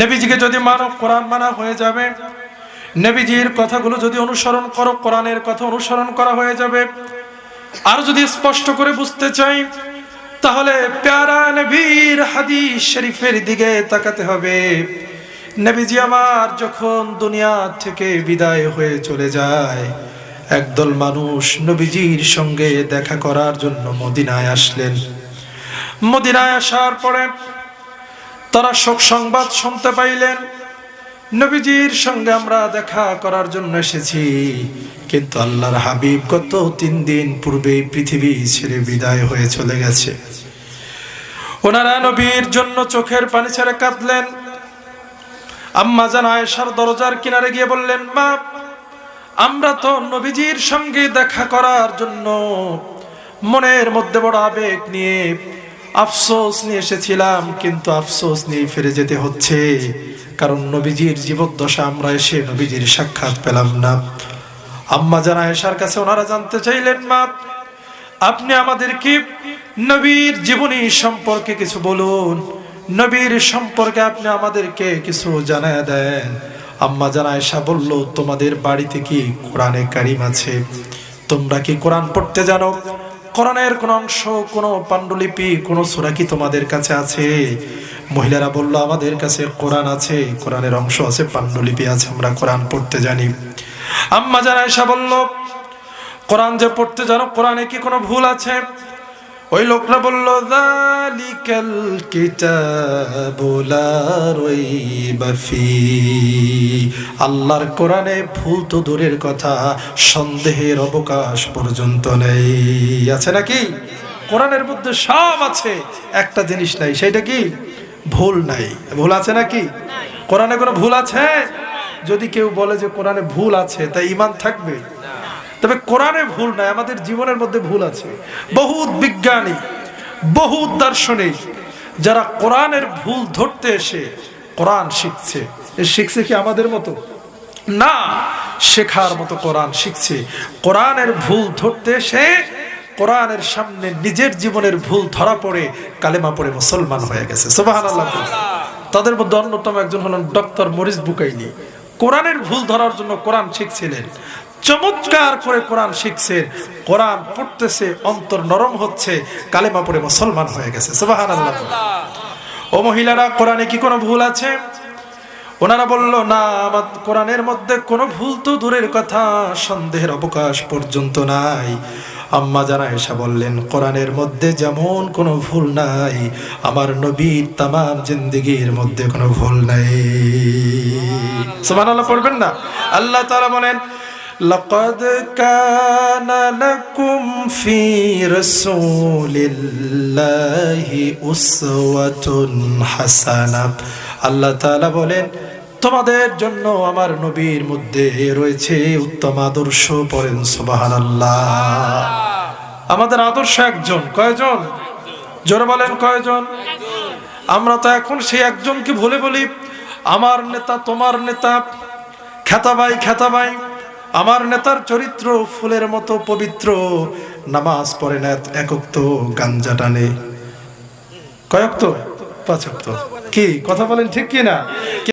নবীজিকে যদি মানো, কোরআন মানা হয়ে যাবে। নবীজির কথাগুলো যদি অনুসরণ করো, কোরআনের কথা অনুসরণ করা হয়ে যাবে। আর যদি স্পষ্ট করে বুঝতে চাই, তাহলে প্যারা নবীর হাদিস শরীফের দিকে তাকাতে হবে। নবীজি আমার যখন দুনিয়া থেকে বিদায় হয়ে চলে যায়, একদল মানুষ নবীজির সঙ্গে দেখা করার জন্য মদিনায় আসলেন। মদিনায় আসার পরে তারা শোক সংবাদ শুনতে পাইলেন। নবীজির সঙ্গে আমরা দেখা করার জন্য এসেছি। কিন্তু আল্লাহর হাবিব গত তিন দিন পূর্বে পৃথিবী ছেড়ে বিদায় হয়ে চলে গেছে। ওনারা নবীর জন্য চোখের পানি ছেড়ে কাঁদলেন। আম্মা জান আয়েশার দরজার কিনারে গিয়ে বললেন, মা, আমরা তো নবীজির সঙ্গে দেখা করার জন্য মনের মধ্যে বড় আবেগ নিয়ে আফসোস নিয়ে এসেছিলাম, কিন্তু আফসোস নিয়ে ফিরে যেতে হচ্ছে। কারণ নবীজির জীবদ্দশা আমরা এসে নবীজির সাক্ষাৎ পেলাম না। আম্মা জানা এসার কাছে ওনারা জানতে চাইলেন, মা, আপনি আমাদেরকে নবীর জীবনী সম্পর্কে কিছু বলুন। নবীর সম্পর্কে আপনি আমাদেরকে কিছু জানায় দেন। আম্মা জানা এসা বলল, তোমাদের বাড়িতে কি কোরআনে কারিম আছে? তোমরা কি কোরআন পড়তে জানো? কোরআনের কোন অংশ, কোন পাণ্ডুলিপি, কোন সুরা কি তোমাদের কাছে আছে? মহিলারা বলল, আমাদের কাছে কোরআন আছে, কোরআনের অংশ আছে, পাণ্ডুলিপি আছে, আমরা কোরআন পড়তে জানি। আম্মা জানা এসা বলল, কোরআন যে পড়তে জানো, কোরআনে কি কোনো ভুল আছে? ওই লোকরা বলল যালিকাল কিতাবু লা রাইবা ফি। আল্লাহর কোরআনে ভুল তো দূরের কথা, সন্দেহের অবকাশ পর্যন্ত নেই। আছে নাকি? কোরআনের মধ্যে সব আছে, একটা জিনিস নাই সেটা কি? ভুল নাই। ভুল আছে নাকি? কোরআনে কোনো ভুল আছে? যদি কেউ বলে যে কোরআনে ভুল আছে, তা ইমান থাকবে? তবে কোরআনে ভুল নাই আমাদের জীবনের মধ্যে ভুল আছে। বহুত বিজ্ঞানী, বহুত দার্শনিক, যারা কোরআনের ভুল ধরতে এসে কোরআন শিখছে। শিখছে কি আমাদের মতো? না, শেখার মতো কোরআন শিখছে। কোরআনের ভুল ধরতে এসে কোরআনের সামনে নিজের জীবনের ভুল ধরা পড়ে, কালেমা পড়ে মুসলমান হয়ে গেছে। তাদের মধ্যে অন্যতম একজন হলেন ডক্টর মরিস বুকাইনি। কোরআনের ভুল ধরার জন্য কোরআন শিখছিলেন। চমৎকার করে কোরআন শিখছেন কোরআন পড়তেছে, অন্তর নরম হচ্ছে, কালেমা পড়ে মুসলমান হয়ে গেছে ও মহিলারা, কোরআনে কি কোনো ভুল আছে? ওনারা বলল, না, আমার কোরআনের মধ্যে কোনো ভুল তো দূরের কথা, সন্দেহের অবকাশ পর্যন্ত নাই। আম্মা জানা এসা বললেন, কোরআনের মধ্যে যেমন কোনো ভুল নাই, আমার নবীর তামাম জিন্দিগির মধ্যে কোনো ভুল নাই। সুবহানাল্লাহ, পড়বেন না? আল্লাহ তারা বলেন لقد كان لكم في رسول الله أسوة حسنة আল্লাহ তাআলা বলেন তোমাদের জন্য আমার নবীর মধ্যে রয়েছে উত্তম আদর্শ পড়েন সুবহানাল্লাহ আমাদের আদর্শ একজন কয়জন জোরে বলেন কয়জন আমরা তো এখন সেই একজনকে ভুলে বলি আমার নেতা তোমার নেতা খেতাবাই খেতাবাই আমার নেতার চরিত্র ফুলের মতো পবিত্র। নামাজ পড়ে না একক তো গাঞ্জা টানে। কয়েক তো? তো কি? কথা বলেন ঠিক কি না